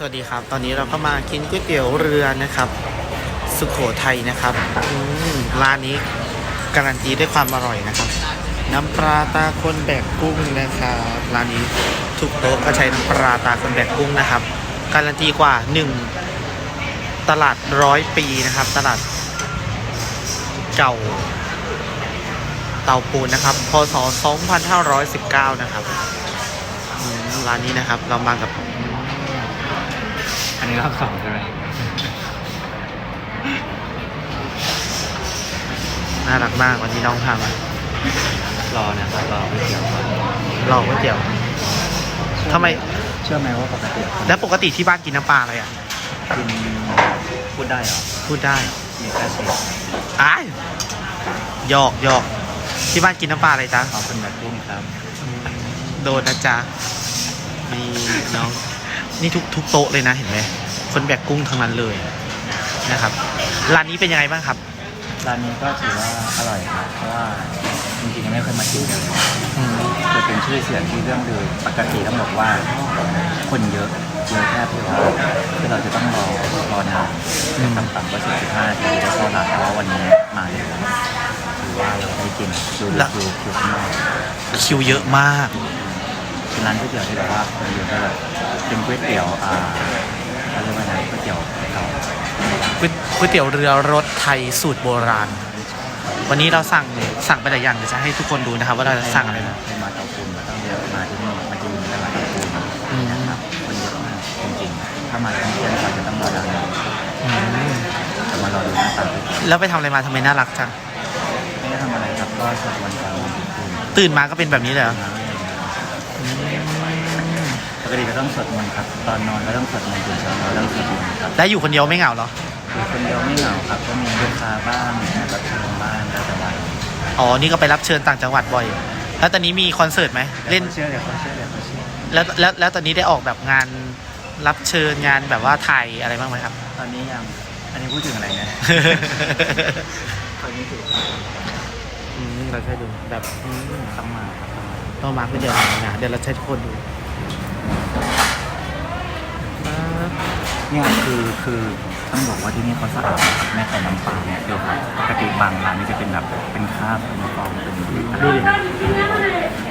สวัสดีครับ ตอนนี้เราก็มากินก๋วยเตี๋ยวเรือนะครับ สุโขทัยนะครับอืร้านนี้การันตีด้วยความอร่อยนะครับ น้ำปลาตาคนแบกกุ้งนะครับร้านนี้ทุกโต๊ะก็ใช้น้ำปลาตาคนแบกกุ้งนะครับ การันตีกว่า 1 ตลาดร้อยปีนะครับ ตลาดเก่าเตาปูนนะครับพศ2519 นะครับร้านนี้นะครับเรามากับ นนี้รอบสองใช่ไหมน่ารักมากวันนี้น้องพามารอนะครับรอไม่เกี่ยวรอก๋วยเตี๋ยวทำไม เชื่อไหมว่าปกติแล้วปกติที่บ้านกินน้ำปลาอะไรอะกินพูดได้เหรอพูดได้มีแค่เชฟอ้ายหยอกหยอกที่บ้านกินน้ำปลาอะไรจ๊ะเอาเป็นแบบกุ้งครับ โดนนะจ๊ะมีน้อง นี่ทุกทุกโต๊ะเลยนะเห็นไหมคนแบกกุ้งทั้งนั้นเลยนะครับร้านนี้เป็นยังไงบ้างครับ ร้านนี้ก็ถือว่าอร่อยครับเพราะว่าจริงๆยังไม่เคยมากินเลยอืมจะเป็นชื่อเสียงที่เรื่องลือปกติต้องบอกว่าคนเยอะเยอะแค่ที่ว่าคือเราจะต้องรอรอนานอืม ต่ำๆก็สิบสิบห้านาทีแล้วก็ร้านแต่ว่าวันนี้มาเลยถือว่าเราได้กินดูดูคิวคิวข้างนอก คิวเยอะมาก เป็นร้านก๋วยเตี๋ยวที่แบบว่าคนเยอะก็แบบเป็นก๋วยเตี๋ยวอ่าเขาเรียกว่าไงก๋วยเตี๋ยวเก่าก๋วยก๋วยเตี๋ยวเรือรสไทยสูตรโบราณ วันนี้เราสั่งสั่งไปหลายอย่างเดี๋ยวจะให้ทุกคนดูนะครับ ว่าเราจะสั่งอะไรนะให้มาเตาปูนมาต้องเยอะมาที่นี่มากินตลาดเตาปูนอืมนะครับคนเยอะมากจริงๆถ้ามาท่องเที่ยวเราจะต้องรอนานอืมแต่มารอดูหน้าตาก๋วยเตี๋ยวแล้วไปทำอะไรมาทำไมน่ารักจังไม่ได้ทำอะไรครับก็สวดวันกลางวันถึงคืนตื่นมาก็เป็นแบบนี้เลยเหรอป กติก็ต้องสวดมนต์ครับ ตอนนอนก็ต้องสวดมนต์ตื่นเช้าเราต้องสวดมนต์ครับแล้วอยู่คนเดียวไม่เหงาเหรอ อยู่คนเดียวไม่เหงาครับ ก็มีลูกค้าบ้างแขกรับเชิญบ้างแล้วแต่วันอ๋อ นี่ก็ไปรับเชิญต่างจังหวัดบ่อย แล้วตอนนี้มีคอนเสิร์ตไหมเล่น เชื่อเดี๋ยวเขาเชื่อเดี๋ยวเขาเชื่อแล้วแล้วแล้วตอนนี้ได้ออกแบบงานรับเชิญงานแบบว่าถ่ายอะไรบ้างไหมครับ ตอนนี้ยัง อันนี้พูดถึงอะไรเนี่ยตอนนี้ถืออืมเราใช้ดูแบบอืมต้องมาครับต้องมาต้องมาเป็นเดี๋ยวนี้นะเดี๋ยวเราใช้ทุกคนดูครับ เนี่ยคือคือต้องบอกว่าที่นี่เขาสะอาดแม้แต่น้ำปลาเนี่ยเดี๋ยวครับปกติบางร้านนี่จะเป็นแบบเป็นคราบเป็นฟองเป็นดูดิ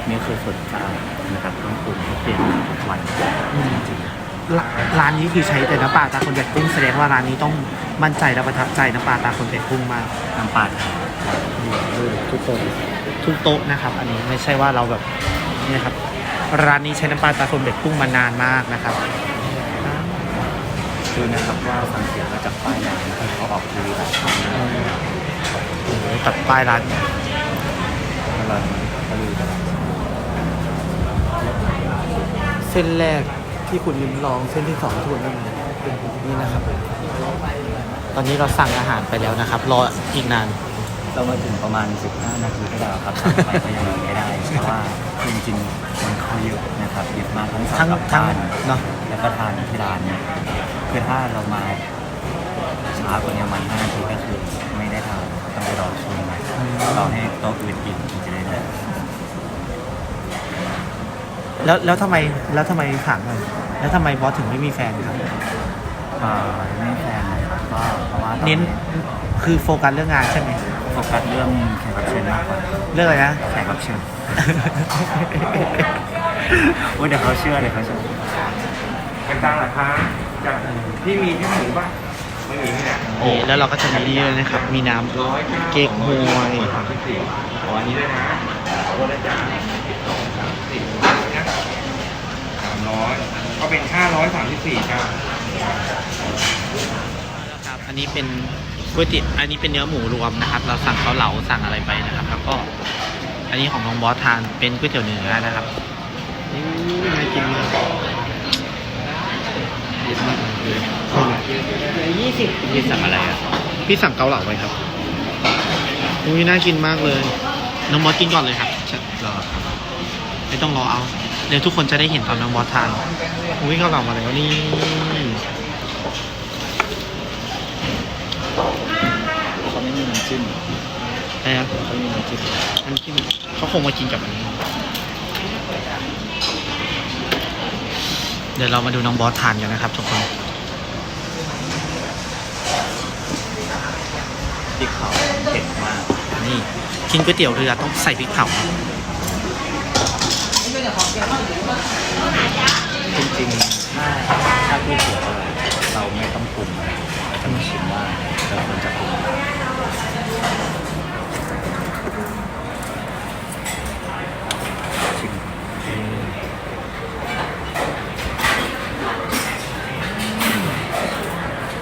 นี่คือสดสะอาดนะครับต้องปรุงเปลี่ยนทุกวันจริงร้าร้านนี้คือใช้แต่น้ำปลาตาคนแบกกุ้งแสดงว่าร้านนี้ต้องมั่นใจและประทับใจน้ำปลาตาคนแบกกุ้งมากๆน้ำปลาไทยทุกโต๊ะทุกโต๊ะนะครับ อันนี้ไม่ใช่ว่าเราแบบนี่นะครับ ร้านนี้ใช้น้ำปลาตาคนเบ็ดกุ้งมานานมากนะครับดูนะครับว่าสังเกตว่าจากป้ายร้านที่เขาออกทีวีหลายครั้งโอ้โหตัดป้ายร้านตลอดก็ดูตลอดเส้นแรกที่คุณลิ้มลองเส้นที่สองที่คุณลิ้มลองเป็นนี่นะครับ ตอนนี้เราสั่งอาหารไปแล้วนะครับ รออีกนาน เรามาถึงประมาณ 15 นาทีก็แล้วครับไปก็ยังไม่ได้เพราะว่าจริงๆคนเขาเยอะนะครับเยอะมากทั้งสาทั้งกับทั้งทานเนาะแล้วก็ทานที่ร้านเนี่ยคือถ้าเรามาช้ากว่านี้มัน5นาทีก็คือไม่ได้ทานต้องไปรอช่วงรอให้โต๊ะอื่นกินถึงจะได้ทานแล้วแล้วทำไมแล้วทำไมถามหน่อยแล้วทำไมบอสถึงไม่มีแฟนครับ อ่าไม่แฟนนะครับก็เพราะว่าตอเน้น คือโฟกัสเรื่องงานใช่ไหมโฟกัสเรื่องแขกรับเชิญมากกว่าเรื่องอะไรนะ แขกรับเชิญโอ้ยเดี๋ยวเขาเชื่อเดี๋ยวเขาเชื่อเป็นตังค์เหรอครับจากพี่มีที่หมูป่ะไม่มีที่ไหนนี่แล้วเราก็จะมีนี่ด้วยนะครับ มีน้ำร้อยเก๊กฮวยสามสิบสี่อ๋ออันนี้ด้วยนะขอโทษนะจ๊ะสองสามสี่นะสามร้อยก็เป็นห้าร้อยสามสิบสี่จ้าครับ อันนี้เป็น ก๋วยเตี๋ยวอันนี้เป็นเนื้อหมูรวมนะครับ เราสั่งเกาเหลาสั่งอะไรไปนะครับ แล้วก็ อันนี้ของน้องบอสทานเป็นก๋วยเตี๋ยวเนื้อนะครับนี่น่ากินมากยี่สิบพี่สั่งอะไรอะพี่สั่งเกาเหลาไปครับอุ้ยน่ากินมากเลย น้องบอสกินก่อนเลยครับรอครับไม่ต้องรอเอา เดี๋ยวทุกคนจะได้เห็นตอนน้องบอสทานอุ้ยเกาเหลามาแล้วนี่ เขาไม่มีน้ำจิ้ม อะไรครับ เขาไม่มีน้ำจิ้มเขาคงมากินกับอันนี้ เดี๋ยวเรามาดูน้องบอสทานกันนะครับทุกคนพริกเผาเผ็ดมาก นี่กินก๋วยเตี๋ยวเรือต้องใส่พริกเผาจริงๆถ้าถ้าก๋วยเตี๋ยวอะเราไม่ต้องปรุงอะไรเราจะมาชิมว่าเราควรจะปรุงชิม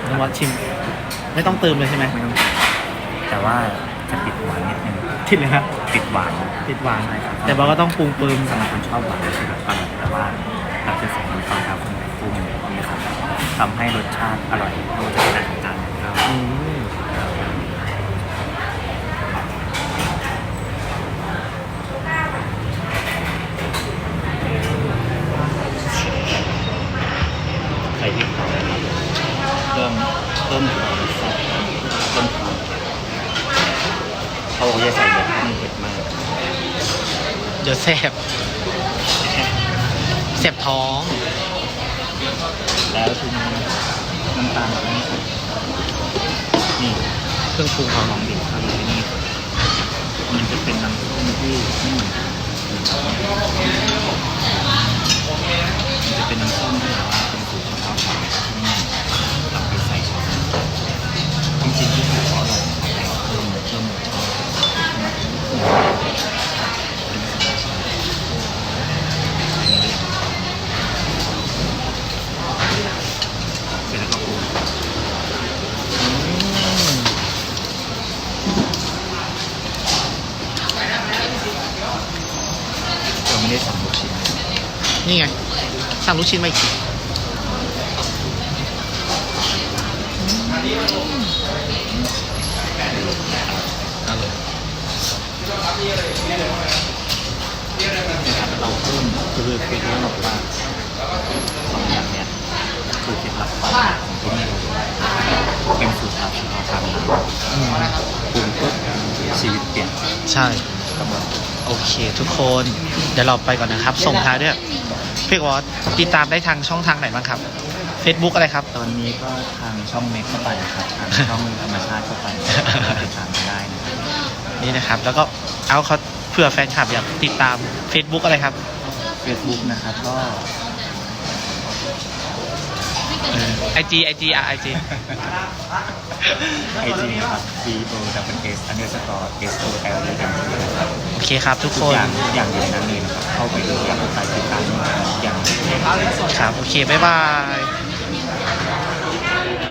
น้องบอสชิม ไม่ต้องเติมเลยใช่ไหมไม่ต้องแต่ว่าจะติดหวานนิดนึงทิดเลยครับติดหวานติดหวาน ใช่ครับแต่บอสก็ต้องปรุงเติมสำหรับคนชอบหวานคือแบบอร่อยแต่ว่าเราจะใส่น้ำปลาครับคนไหนปรุงนี่ครับทำให้รสชาติอร่อยไม่ว่าจะเป็นอาหารจานไหนก็อืม ใส่พริกเผานะครับเพิ่ม เพิ่มความแซ่บเพิ่มความเขาบอกจะใส่เยอะเพราะมันเผ็ดมากเดี๋ยวแสบแสบท้อง แล้วทีนี้น้ำตาลเราไม่ใส่นี่เครื่องปรุงของลองดิบเข้าไปที่นี่มันจะเป็นน้ำส้มที่ไม่เหมือนกันจะเป็นน้ำส้มที่แบบว่าเป็นสูตรเฉพาะของที่นี่เราไปใส่ช้อนจริงๆที่ใส่เพราะอะไรเพิ่มเพิ่มช้อนเป็นสมาชิกเสร็จแล้วก็ปรุง เราไม่ได้สั่งลูกชิ้น นี่ไง สั่งลูกชิ้นมาอีกเราเพิ่มคือคือที่บอกว่าสองอย่างเนี้ยคือเคล็ดลับของที่นี่เป็นสูตรลับเฉพาะทางปรุงปุ๊บชีวิตเปลี่ยนใช่ โอเค ทุกคน เดี๋ยวเราไปก่อนนะครับ ส่งท้ายด้วยพี่วอสติดตามได้ทางช่องทางไหนบ้างครับ Facebook อะไรครับ ตอนนี้ก็ทางช่องเมกเข้าไปครับทางช่องธรรมชาติเข้าไปก็ติดตามกันได้นะครับนี่นะครับ แล้วก็เอาเขาเผื่อแฟนคลับอยากติดตาม Facebook อะไรครับเฟซบุ๊กนะครับก็ ไอจีไอจีอะไอจีไอจีครับ B O W S underscore S O L E M นะครับโอเคครับทุกทุคกน อย่างทุกอย่างอยู่ในนั้นเลยนะครับ เข้าไปดูอย่างไปติดตามอย่าง ครับ โอเค บ๊ายบาย